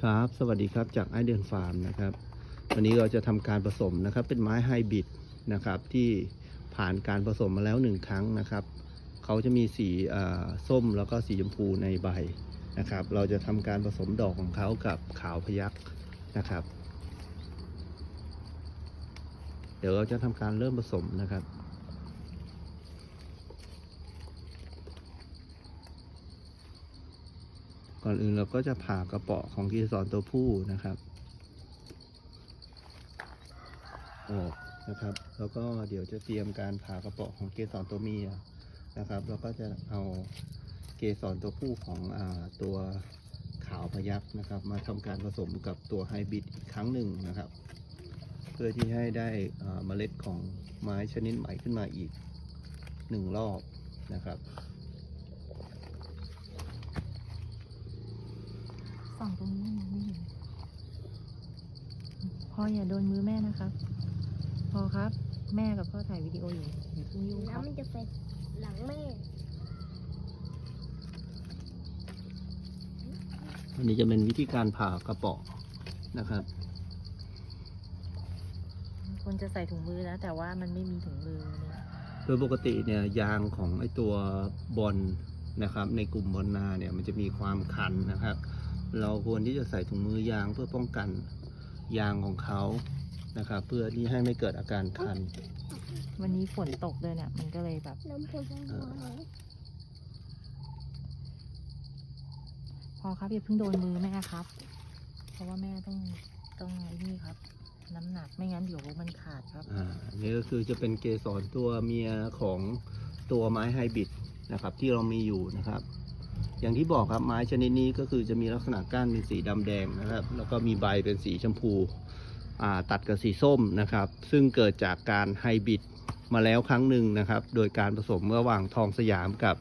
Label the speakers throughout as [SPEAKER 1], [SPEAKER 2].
[SPEAKER 1] ครับ สวัสดีครับจากไอเดือนฟาร์มนะครับ วันนี้เราจะทำการผสมนะครับ เป็นไม้ไฮบริดนะครับ ที่ผ่านการผสมมาแล้วหนึ่งครั้งนะครับ เขาจะมีสีอ่าส้มแล้วก็สีชมพูในใบนะครับ เราจะทำการผสมดอกของเขากับขาวพยักนะครับ เดี๋ยวเราจะทำการเริ่มผสมนะครับ ก่อนอื่นเราก็จะผ่ากระเปาะของเกสรตัวผู้นะครับออกนะครับ แล้วก็เดี๋ยวจะเตรียมการผ่ากระเปาะของเกสรตัวเมียนะครับ แล้วก็จะเอาเกสรตัวผู้ของอตัวขาวพยักนะครับ มาทำการผสมกับตัวไฮบริดอีกครั้งหนึ่งนะครับ เพื่อที่ให้ได้เมล็ดของไม้ชนิดใหม่ขึ้นมาอีกหนึ่งรอบนะครับ
[SPEAKER 2] ส่องตรงนี้นะไม่เห็นพ่ออย่าโดนมือแม่นะครับพอครับ แม่กับพ่อถ่ายวิดีโออยู่อย่าเพิ่งยุ่งค
[SPEAKER 3] แล้
[SPEAKER 2] รั
[SPEAKER 3] ว
[SPEAKER 2] บ
[SPEAKER 3] มันจะไปหลังแม่
[SPEAKER 1] อันนี้จะเป็นวิธีการผ่ากระเปาะนะครับ
[SPEAKER 2] คนจะใส่ถุงมือนะแต่ว่ามันไม่มีถุงมือเนี่ย
[SPEAKER 1] โดยปกติเนี่ยยางของไอตัวบอลนะครับ ในกลุ่มบอลนาเนี่ยมันจะมีความคันนะครับ เราควรที่จะใส่ถุงมือยางเพื่อป้องกันยางของเขานะครับ เพื่อที่ให้ไม่เกิดอาการคัน
[SPEAKER 2] วันนี้ฝนตกด้วยเนี่ยมันก็เลยแบบ
[SPEAKER 3] น้ำผมหัวไหน
[SPEAKER 2] พอครับอย่าเพิ่งโดนมือแม่ครับ เพราะว่าแม่ต้องต้องไอ้นี่ครับ น้ำหนักไม่งั้นเดี๋ยวมันขาดครับ
[SPEAKER 1] อ่านี่ก็คือจะเป็นเกสรตัวเมียของตัวไม้ไฮบริดนะครับ ที่เรามีอยู่นะครับ อย่างที่บอกครับไม้ชนิดนี้ก็คือจะมีลักษณะก้านเป็นสีดำแดงนะครับ แล้วก็มีใบเป็นสีชมพูอ่าตัดกับสีส้มนะครับ ซึ่งเกิดจากการไฮบริดมาแล้วครั้งหนึ่งนะครับ โดยการผสมระหว่างทองสยามกับ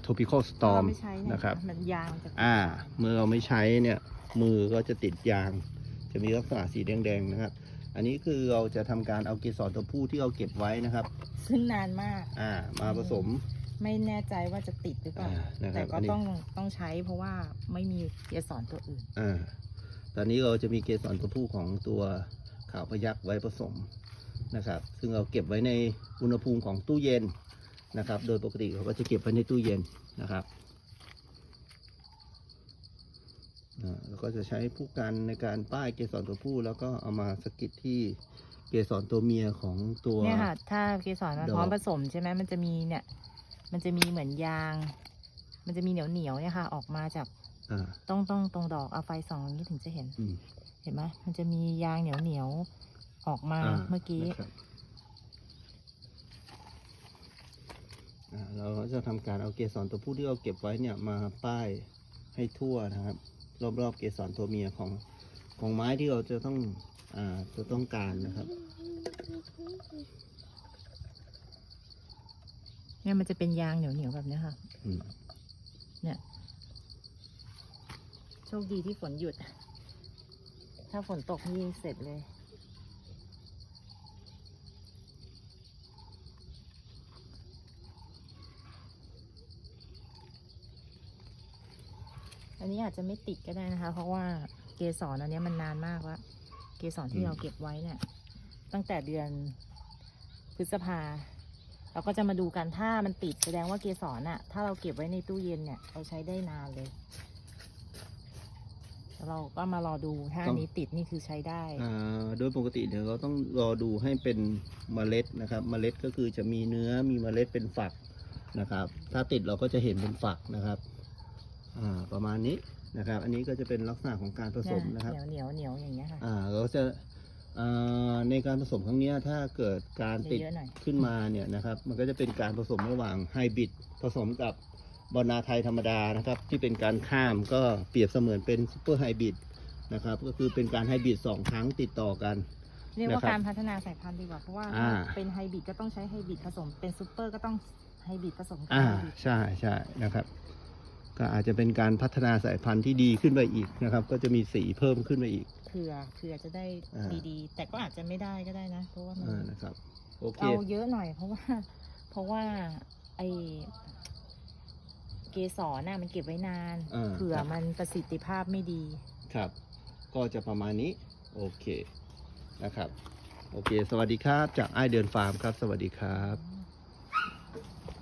[SPEAKER 1] โทปิคอลสตอม
[SPEAKER 2] ถ้าเราไม่ใช้เนี่ย
[SPEAKER 1] นะครับ
[SPEAKER 2] มันยางจะ
[SPEAKER 1] อ่าเมื่อเราไม่ใช้เนี่ยมือก็จะติดยาง จะมีลักษณะสีแดงๆนะครับ อันนี้คือเราจะทำการเอาเกสรตัวผู้ที่เราเก็บไว้นะครับ
[SPEAKER 2] ซึ่งนานมาก
[SPEAKER 1] อ่ามาผสม
[SPEAKER 2] ไม่แน่ใจว่าจะติดหรือเปล่า
[SPEAKER 1] อ่านะค
[SPEAKER 2] แต่
[SPEAKER 1] รับ
[SPEAKER 2] ก็
[SPEAKER 1] อันนี้
[SPEAKER 2] ต้องต้องใช้เพราะว่าไม่มีเกสรตัวอื่น
[SPEAKER 1] อ่า ตอนนี้เราจะมีเกสรตัวผู้ของตัวขาวพยักไว้ผสมนะครับ ซึ่งเราเก็บไว้ในอุณหภูมิของตู้เย็นนะครับ โดยปกติเขาก็จะเก็บไว้ในตู้เย็นนะครับอ่าแล้วก็จะใช้ผู้กันในการป้ายเกสรตัวผู้ แล้วก็เอามาสกิดที่เกสรตัวเมียของตัว
[SPEAKER 2] เนี่ยค่ะ ถ้าเกสรมัน
[SPEAKER 1] ดอก
[SPEAKER 2] พร้อมผสมใช่ไหมมันจะมีเนี่ย มันจะมีเหมือนยาง มันจะมีเหนียวเหนียวๆเนี่ยค่ะ ออกมาจาก
[SPEAKER 1] อ่า
[SPEAKER 2] ต้องต้องตรงดอกเอาไฟส่องอย่างนี้ถึงจะเห็น
[SPEAKER 1] อืม
[SPEAKER 2] เห็นไหมมันจะมียางเหนียวเหนียวๆออกมา
[SPEAKER 1] อ่า
[SPEAKER 2] เมื่อกี้
[SPEAKER 1] นะครับอ่าเราก็จะทำการเอาเกสรตัวผู้ที่เราเก็บไว้เนี่ยมาป้ายให้ทั่วนะครับ รอบๆเกสรตัวเมียของของไม้ที่เราจะต้องอ่าจะต้องการนะครับ
[SPEAKER 2] เนี่ยมันจะเป็นยางเหนียวเหนียวๆแบบเนี้ยค่ะ
[SPEAKER 1] อืม
[SPEAKER 2] เนี่ย โชคดีที่ฝนหยุด ถ้าฝนตกนี่เสร็จเลย อันนี้อาจจะไม่ติดก็ได้นะคะ เพราะว่าเกสรอันเนี้ยมันนานมากแล้วเกสรที่เราเก็บไว้เนี่ย ตั้งแต่เดือนพฤษภา เราก็จะมาดูกันถ้ามันติดแสดงว่าเกสรน่ะ ถ้าเราเก็บไว้ในตู้เย็นเนี่ยเราใช้ได้นานเลยแล้วเราก็มารอดูถ้าอันนี้ติดนี่คือใช้ได้
[SPEAKER 1] อ่าโดยปกติเดี๋ยวเราต้องรอดูให้เป็นเมล็ดนะครับ เมล็ดก็คือจะมีเนื้อมีเมล็ดเป็นฝักนะครับ ถ้าติดเราก็จะเห็นเป็นฝักนะครับอ่าประมาณนี้นะครับ อันนี้ก็จะเป็นลักษณะของการผสมนะครับ
[SPEAKER 2] เหนียวเหนียวเหนียวอย่างเงี้ยค่ะ
[SPEAKER 1] อ่าเราจะอ่า ในการผสมครั้งเนี้ยถ้าเกิดการติด
[SPEAKER 2] เยอะๆหน่อย
[SPEAKER 1] ขึ้นมาเนี่ยนะครับ มันก็จะเป็นการผสมระหว่างไฮบริดผสมกับบอนาไทยธรรมดานะครับ ที่เป็นการข้ามก็เปรียบเสมือนเป็นซูเปอร์ไฮบริดนะครับก็คือเป็นการไฮบริดสองครั้งติดต่อกัน
[SPEAKER 2] เรียกว่า
[SPEAKER 1] นะครับ
[SPEAKER 2] การพัฒนาสายพันธุ์ดีกว่าเพราะว่า
[SPEAKER 1] อ่า
[SPEAKER 2] เป็นไฮบริดก็ต้องใช้ไฮบริดผสมเป็นซูเปอร์ก็ต้องไฮบริดผสมกับ
[SPEAKER 1] อ่า
[SPEAKER 2] ไฮบริด
[SPEAKER 1] ใช่ใช่นะครับ ก็อาจจะเป็นการพัฒนาสายพันธุ์ที่ดีขึ้นไปอีกนะครับ ก็จะมีสีเพิ่มขึ้นไปอีก
[SPEAKER 2] เผื่อเผื่อจะได้
[SPEAKER 1] อ่า
[SPEAKER 2] ดีๆ แต่ก็อาจจะไม่ได้ก็ได้นะ เพราะว่ามัน
[SPEAKER 1] อ่านะครับ โอเค
[SPEAKER 2] เอาเยอะหน่อย เพราะว่า เพราะว่าไอเกสรน่ะมันเก็บไว้นาน
[SPEAKER 1] อ่า
[SPEAKER 2] เผื่อมันประสิทธิภาพไม่ดี
[SPEAKER 1] ครับ ก็จะประมาณนี้ โอเค นะครับ โอเค สวัสดีครับ จากไอเดินฟาร์มครับ สวัสดีครับ